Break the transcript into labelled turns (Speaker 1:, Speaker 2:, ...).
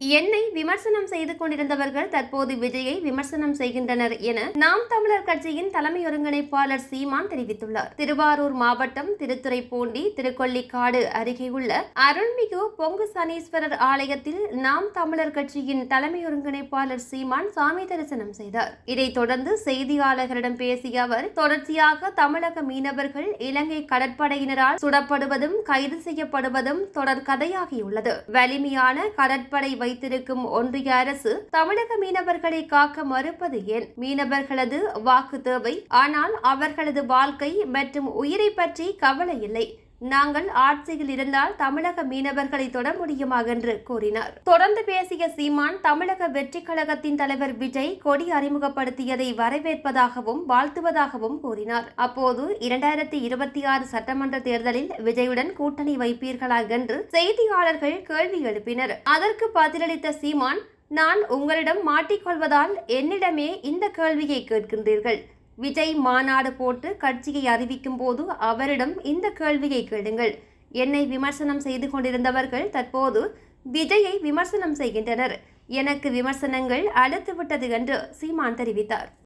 Speaker 1: என்னை விமர்சனம் செய்து கொண்டிருந்தவர்கள் தற்போது விஜயை விமர்சனம் செய்கின்றனர் என நாம் தமிழர் கட்சியின் தலைமை ஒருங்கிணைப்பாளர் சீமான் தெரிவித்துள்ளார். திருவாரூர் மாவட்டம் திருத்துறைப்பூண்டி திருக்கொள்ளிக்காடு அருகே உள்ள அருள்மிகு பொங்கு சனீஸ்வரர் ஆலயத்தில் நாம் தமிழர் கட்சியின் தலைமை ஒருங்கிணைப்பாளர் சீமான் சாமி தரிசனம் செய்தார். இதைத் தொடர்ந்து செய்தியாளர்களிடம் பேசிய அவர் தொடர்ச்சியாக தமிழக மீனவர்கள் இலங்கை கடற்படையினரால் சுடப்படுவதும் கைது செய்யப்படுவதும் தொடர் கதையாகியுள்ளது. வலிமையான கடற்படை வைத்திருக்கும் ஒன்றிய அரசு தமிழக மீனவர்களை காக்க மறுப்பது ஏன்? மீனவர்களது வாக்கு தேவை. ஆனால் அவர்களது வாழ்க்கை மற்றும் உயிரை பற்றி கவலை இல்லை. நாங்கள் ஆட்சியில் இருந்தால் தமிழக மீனவர்களை தொட முடியுமா என்று கூறினார். தொடர்ந்து பேசிய சீமான் தமிழக வெற்றி கழகத்தின் தலைவர் விஜய் கொடி அறிமுகப்படுத்தியதை வரவேற்பதாகவும் வாழ்த்துவதாகவும் கூறினார். அப்போது இரண்டாயிரத்தி இருபத்தி ஆறு சட்டமன்ற தேர்தலில் விஜயுடன் கூட்டணி வைப்பீர்களா என்று செய்தியாளர்கள் கேள்வி எழுப்பினர். அதற்கு பதிலளித்த சீமான் நான் உங்களிடம் மாட்டிக்கொள்வதால் என்னிடமே இந்த கேள்வியை கேட்கின்றீர்கள். விஜய் மாநாடு போட்டு கட்சியை அறிவிக்கும் போது அவரிடம் இந்த கேள்வியை கேளுங்கள். என்னை விமர்சனம் செய்து கொண்டிருந்தவர்கள் தற்போது விஜயை விமர்சனம் செய்கின்றனர். எனக்கு விமர்சனங்கள் அழுத்துவிட்டது என்று சீமான் தெரிவித்தார்.